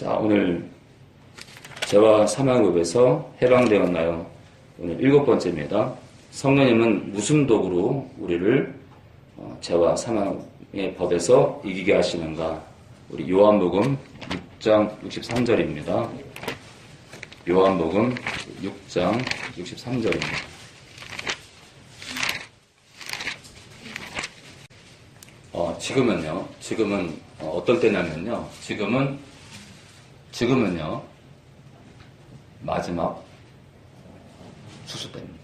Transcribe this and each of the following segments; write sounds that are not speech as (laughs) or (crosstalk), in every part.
자, 오늘 죄와 사망급에서 해방되었나요? 오늘 일곱 번째입니다. 성령님은 무슨 도구로 우리를 어, 죄와 사망의 법에서 이기게 하시는가? 우리 요한복음 6장 63절입니다. 요한복음 6장 63절입니다. 어, 지금은요, 지금은 어, 어떨 때냐면요, 지금은, 지금은요, 마지막 수수 때입니다.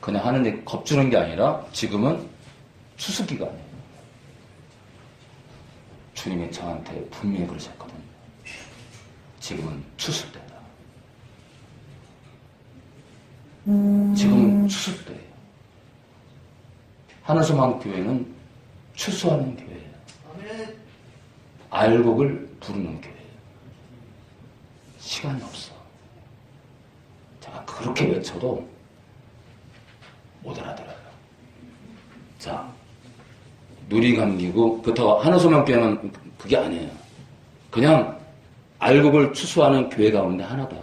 그냥 하느님 겁주는 게 아니라 지금은 수수 기간이에요. 주님이 저한테 분명히 그러셨거든요. 지금은 추수 때다. 지금은 때예요. 하늘소망 교회는 추수하는 교회예요. 알곡을 부르는 교회예요. 시간이 없어. 제가 그렇게 외쳐도 못 알아들어요. 자, 눈이 감기고 그렇다고 하늘소망 교회는 그게 아니에요. 그냥 알곡을 추수하는 교회 가운데 하나다.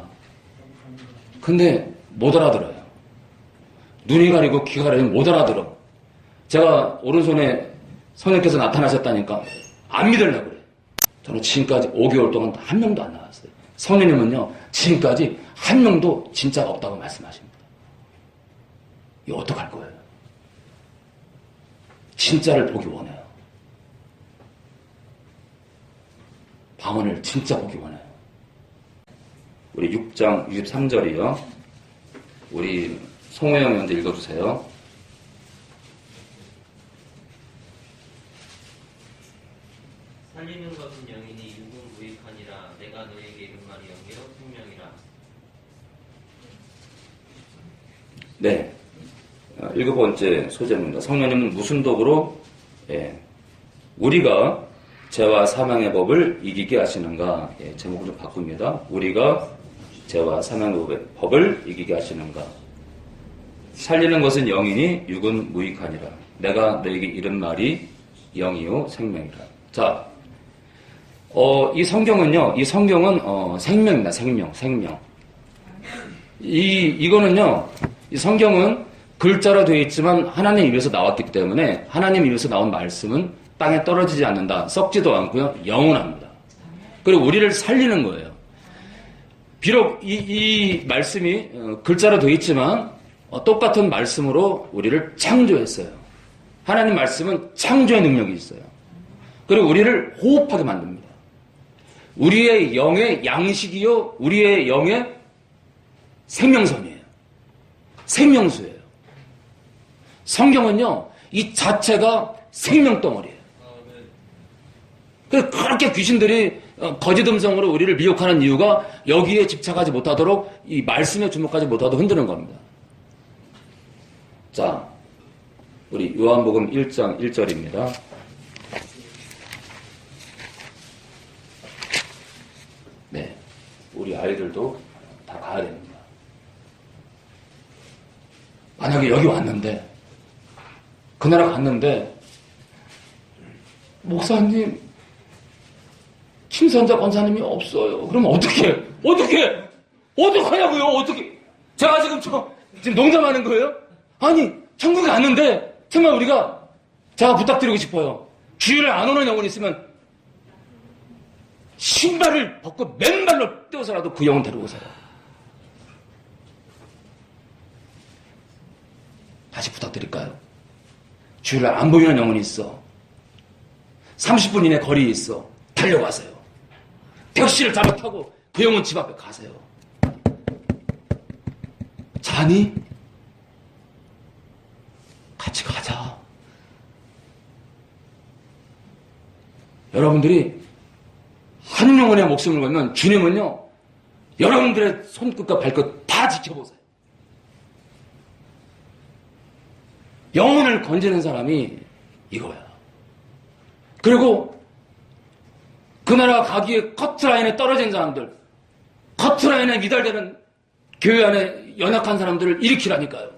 근데 못 알아들어요. 눈이 가리고 귀가 가리면 못 알아들어. 제가 오른손에 선생님께서 나타나셨다니까 안 믿으려고. 저는 지금까지 5개월 동안 한 명도 안 나왔어요. 성령님은요, 지금까지 한 명도 진짜가 없다고 말씀하십니다. 이거 어떡할 거예요? 진짜를 보기 원해요. 방언을 진짜 보기 원해요. 우리 6장 63절이요. 우리 송호영 먼저 읽어주세요. 살리는 것은 영이니 육은 무익하니라 내가 너에게 이른 말이 영이요 생명이라 네. 어, 일곱 번째 소재입니다. 성령님은 무슨 독으로 예, 우리가 죄와 사망의 법을 이기게 하시는가? 예, 제목을 좀 바꿉니다. 우리가 죄와 사망의 법을- 이기게 하시는가? 살리는 것은 영이니 육은 무익하니라. 내가 너에게 이른 말이 영이요 생명이라. 자, 어, 이 성경은요, 이 성경은 어, 생명입니다. 생명, 생명. 이 이거는요, 이 성경은 글자로 되어 있지만 하나님 입에서 나왔기 때문에 하나님 입에서 나온 말씀은 땅에 떨어지지 않는다, 썩지도 않고요, 영원합니다. 그리고 우리를 살리는 거예요. 비록 이, 이 말씀이 어, 글자로 되어 있지만 어, 똑같은 말씀으로 우리를 창조했어요. 하나님 말씀은 창조의 능력이 있어요. 그리고 우리를 호흡하게 만듭니다. 우리의 영의 양식이요, 우리의 영의 생명선이에요. 생명수예요. 성경은요, 이 자체가 생명덩어리예요. 그래서 그렇게 귀신들이 어, 거짓 음성으로 우리를 미혹하는 이유가 여기에 집착하지 못하도록 이 말씀에 주목하지 못하도록 흔드는 겁니다. 자, 우리 요한복음 1장 1절입니다. 네, 우리 아이들도 다 가야 됩니다. 만약에 여기 왔는데, 그 나라 갔는데, 목사님, 침선자 권사님이 없어요. 그럼 어떻게, 어떻게, 어떡하냐고요, 어떻게. 제가 지금 저, 지금 농담하는 거예요? 아니, 천국에 갔는데, 정말 우리가, 제가 부탁드리고 싶어요. 주일을 안 오는 영혼이 있으면, 신발을 벗고 맨발로 떼어서라도 그 영혼 데려오세요. 다시 부탁 드릴까요? 주일을 안 보이는 영혼이 있어. 30분 이내 거리에 있어. 달려가세요. 택시를 잡아 타고 그 영혼 집 앞에 가세요. 자니? 같이 가자. 여러분들이 한 영혼의 목숨을 걸면 주님은요, 여러분들의 손끝과 발끝 다 지켜보세요. 영혼을 건지는 사람이 이거야. 그리고 그 나라 가기에 커트라인에 떨어진 사람들, 커트라인에 미달되는 교회 안에 연약한 사람들을 일으키라니까요.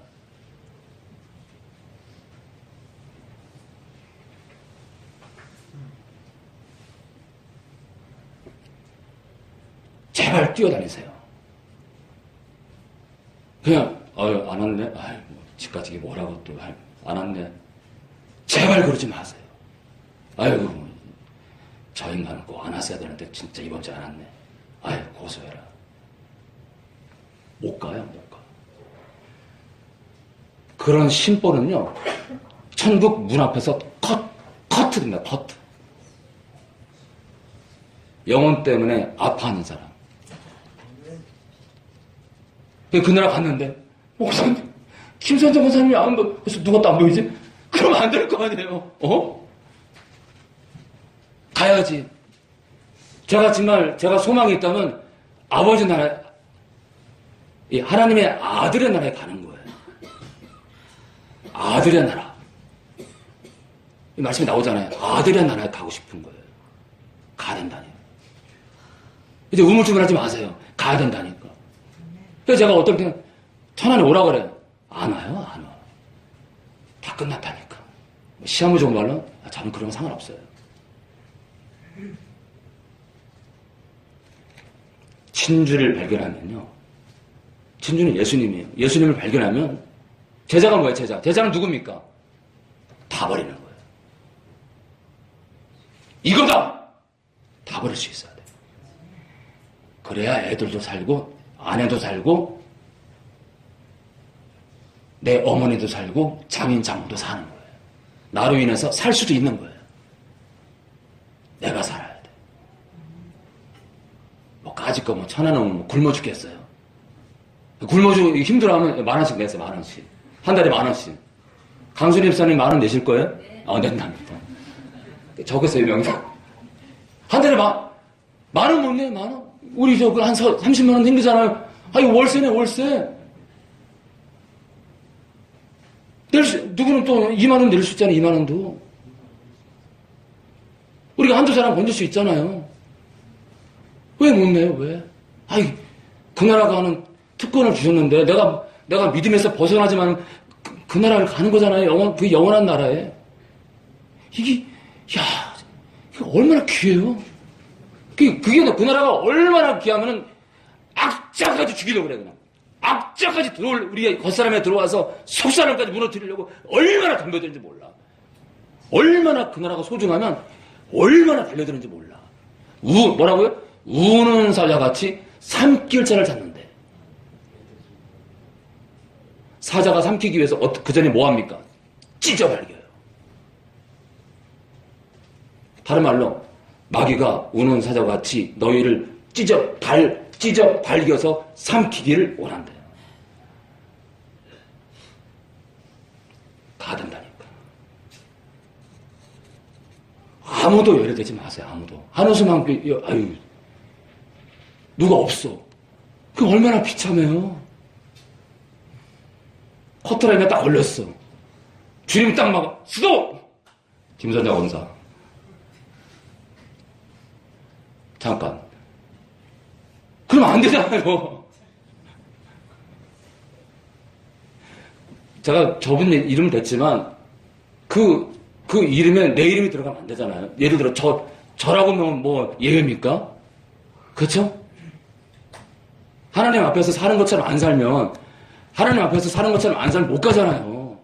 제발 뛰어다니세요. 그냥, 아유, 안 왔네? 아유, 뭐, 집까지 뭐라고 또, 아유. 안 왔네. 제발 그러지 마세요. 아이고 뭐, 저 인간은 꼭안 왔어야 되는데 진짜 이번 주에 안 왔네. 아유 고소해라. 못 가요 못 가. 그런 심보는요 천국 문 앞에서 컷 커트됩니다 커트. 영혼 때문에 아파하는 사람. 그 나라 갔는데, 목사님, 김선정 권사님이 안 보, 그래서 누가 또 안 보이지? 그러면 안될 거 아니에요, 어? 가야지. 제가 정말, 제가 소망이 있다면, 아버지 나라, 이 하나님의 아들의 나라에 가는 거예요. 아들의 나라. 이 말씀이 나오잖아요. 아들의 나라에 가고 싶은 거예요. 가야 된다니요. 이제 우물쭈물 하지 마세요. 가야 된다니까. 그래서 제가 어떨 때는 천안에 오라 그래요. 안 와요, 안 와. 다 끝났다니까. 뭐 시험을 좀 말로? 아, 저는 그런 거 상관없어요. 진주를 발견하면요. 진주는 예수님이에요. 예수님을 발견하면 제자가 뭐예요, 제자? 제자는 누굽니까? 다 버리는 거예요. 이거다! 다 버릴 수 있어야 돼. 그래야 애들도 살고, 아내도 살고, 내 어머니도 살고, 장인, 장모도 사는 거예요. 나로 인해서 살 수도 있는 거예요. 내가 살아야 돼. 뭐, 까짓 거, 뭐, 천안은 뭐 굶어 죽겠어요. 굶어 죽, 힘들어하면 만 원씩 내세요, 만 원씩. 한 달에 만 원씩. 강수림 사님 만 원 내실 거예요? 어, 낸답니다. 적으세요, 명단. 한 달에 만, 만 원 못 내, 만 원? 우리 저그 한 30만 원 생기잖아요. 아, 이거 월세네, 월세. 낼 수, 누구는 또 2만 원 낼 수 있잖아요, 2만 원도. 우리가 한두 사람 건질 수 있잖아요. 왜 못 내요, 왜? 아이, 그 나라가 하는 특권을 주셨는데, 내가, 내가 믿음에서 벗어나지만, 그, 그 나라를 가는 거잖아요. 영원, 그 영원한 나라에. 이게, 야, 이게 얼마나 귀해요. 그게, 그게 그 나라가 얼마나 귀하면은 악자까지 죽이려고 그래, 그냥. 악자까지 들어올, 우리 겉사람에 들어와서 속사람까지 무너뜨리려고 얼마나 덤벼드는지 몰라. 얼마나 그 나라가 소중하면 얼마나 달려드는지 몰라. 우, 뭐라고요? 우는 사자같이 삼킬자를 찾는데. 사자가 삼키기 위해서 어, 그 전에 뭐 합니까? 찢어 발겨요. 다른 말로 마귀가 우는 사자와 같이 너희를 찢어 발 찢어 발겨서 삼키기를 원한다. 가야 된다니까. 아무도 열애되지 마세요. 아무도 피 아유 누가 없어. 그 얼마나 비참해요. 커트라인에 딱 걸렸어. 주님 딱 막아 수도 김선장 원사. 잠깐. 그러면 안 되잖아요. 제가 저분 이름 됐지만 그, 그 이름에 내 이름이 들어가면 안 되잖아요. 예를 들어 저, 저라고 하면 뭐 예외입니까? 그렇죠? 하나님 앞에서 사는 것처럼 안 살면 하나님 앞에서 사는 것처럼 안 살면 못 가잖아요.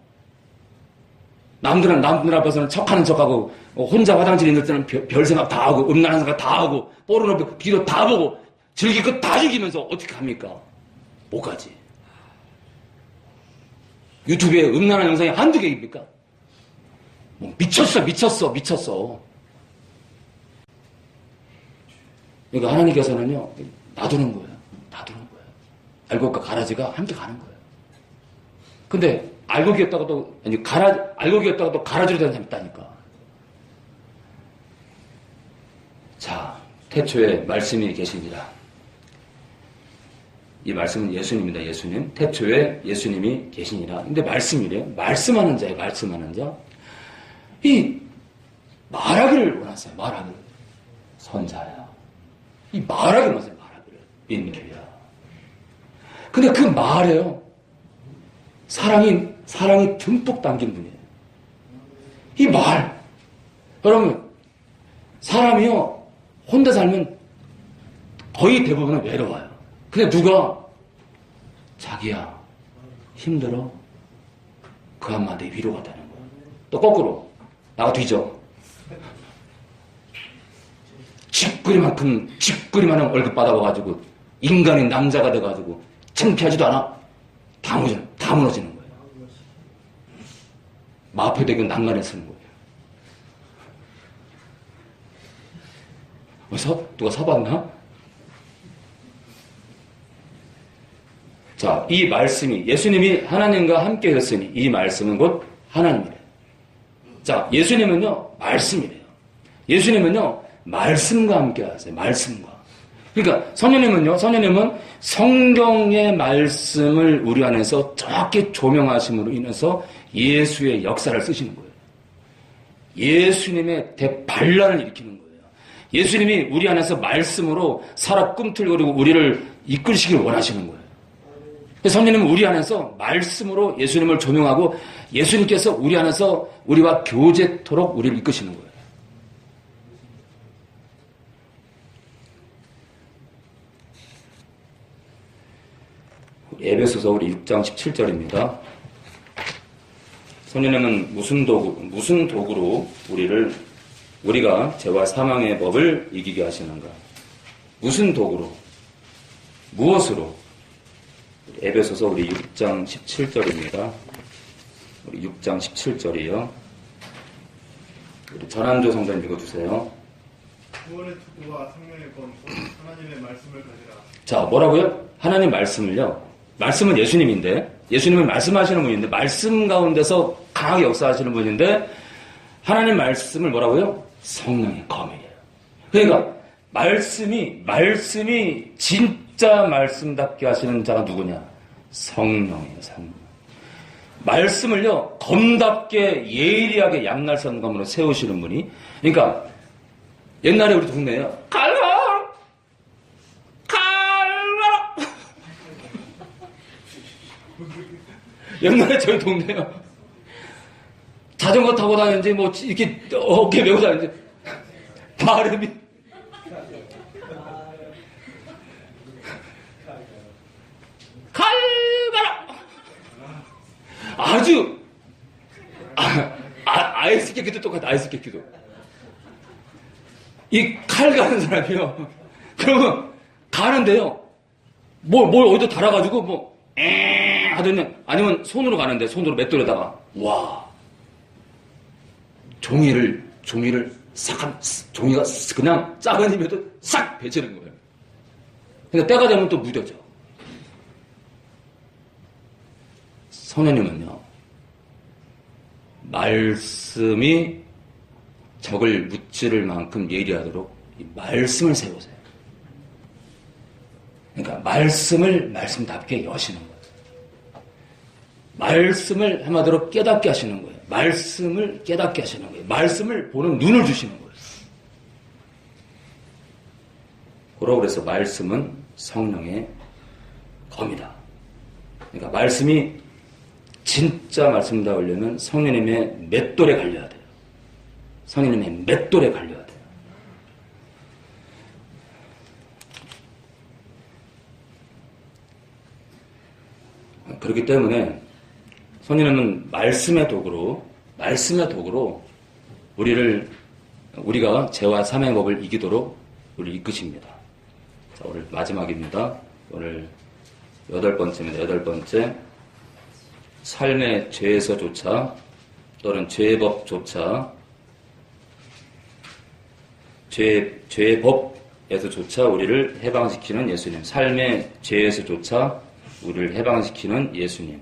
남들은 남들 앞에서는 척하는 척하고 어, 혼자 화장실 있는 때는 별, 별 생각 다 하고 음란한 생각 다 하고 뽀르노 비디오 다 보고 즐길 것 다 즐기면서 어떻게 합니까? 못 가지. 유튜브에 음란한 영상이 한두 개입니까? 뭐 미쳤어 미쳤어 미쳤어. 그러니까 하나님께서는요 놔두는 거예요. 놔두는 거예요. 알곡과 가라지가 함께 가는 거예요. 근데 알곡이었다가 또 아니 가라 알곡이었다가 또 가라지로 되는 사람이 있다니까. 자 태초에 말씀이 계십니다. 이 말씀은 예수님입니다. 예수님. 태초에 예수님이 계시니라. 근데 말씀이래요. 말씀하는 자예요. 말씀하는 자. 이 말하기를 원하세요. 말하기를. 선자야. 이 말하기를 원하세요. 말하기를. 인교야. 근데 그 말에요. 사랑이, 사랑이 듬뿍 담긴 분이에요. 이 말. 여러분, 사람이요, 혼자 살면 거의 대부분은 외로워요. 근데 누가 자기야 힘들어 그 한마디 위로가 되는 거예요. 또 거꾸로 나가 뒤져. 쥐꾸리만큼 쥐꾸리만한 월급 받아와가지고 인간인 남자가 돼가지고 창피하지도 않아 다 무너져 다 무너지는 거예요. 마표대교 난간에 쓰는 거예요. 어서 누가 사봤나? 자, 이 말씀이 예수님이 하나님과 함께 했으니 이 말씀은 곧 하나님이래요. 자, 예수님은요, 말씀이래요. 예수님은요, 말씀과 함께 하세요. 말씀과. 그러니까 성령님은요, 성령님은 성경의 말씀을 우리 안에서 정확히 조명하심으로 인해서 예수의 역사를 쓰시는 거예요. 예수님의 대반란을 일으키는 거예요. 예수님이 우리 안에서 말씀으로 살아 꿈틀거리고 우리를 이끌시길 원하시는 거예요. 성령님은 우리 안에서 말씀으로 예수님을 조명하고 예수님께서 우리 안에서 우리와 교제토록 우리를 이끄시는 거예요. 에베소서 우리 6장 17절입니다. 성령님은 무슨 도구, 무슨 도구로 우리를, 우리가 죄와 사망의 법을 이기게 하시는가? 무슨 도구로? 무엇으로? 에베소서 우리 6장 17절입니다. 우리 6장 17절이요. 우리 전한조 성전 읽어주세요. 구원의 투구와 생명의 검, 곧 하나님의 말씀을 가지라. 자, 뭐라고요? 하나님 말씀을요. 말씀은 예수님인데, 예수님은 말씀하시는 분인데, 말씀 가운데서 강하게 역사하시는 분인데, 하나님 말씀을 뭐라고요? 성령의 검이에요. 그러니까, 말씀이, 말씀이 진짜 말씀답게 하시는 자가 누구냐? 성령이에요, 성령. 말씀을요, 검답게 예리하게 양날 선 검으로 세우시는 분이, 그러니까, 옛날에 우리 동네에요. 갈라! 갈라! (laughs) 옛날에 저희 동네요. 자전거 타고 다니는지, 뭐, 이렇게 어깨 메고 다니는지, 발음이. 칼가라! 아주, 아, 아, 아이스 깨끼도 똑같아, 아이스 깨끼도. 이 칼 가는 사람이요. (laughs) 그러면 가는데요. 뭘, 뭘 어디다 달아가지고 뭐, 에 하더니, 아니면 손으로 가는데, 손으로 맷돌에다가, 와. 종이를, 종이를 싹, 한- 종이가 그냥 작은 힘에도 싹 배치는 거예요. 그러니까 때가 되면 또 무뎌져. 성령님은요, 말씀이 적을 무찌를 만큼 예리하도록 이 말씀을 세우세요. 그러니까 말씀을 말씀답게 여시는 거예요. 말씀을 한마디로 깨닫게 하시는 거예요. 말씀을 깨닫게 하시는 거예요. 말씀을 보는 눈을 주시는 거예요. 그러고 그래서 말씀은 성령의 검이다. 그러니까 말씀이 진짜 말씀다우려면 성령님의 맷돌에 갈려야 돼요. 성령님의 맷돌에 갈려야 돼요. 그렇기 때문에 성령님은 말씀의 도구로 말씀의 도구로 우리를 우리가 죄와 사명의 법을 이기도록 우리 이끄십니다. 자, 오늘 마지막입니다. 오늘 여덟 번째입니다. 여덟 번째 삶의 죄에서조차 또는 죄의 법조차 죄, 죄의 법에서조차 우리를 해방시키는 예수님 삶의 죄에서조차 우리를 해방시키는 예수님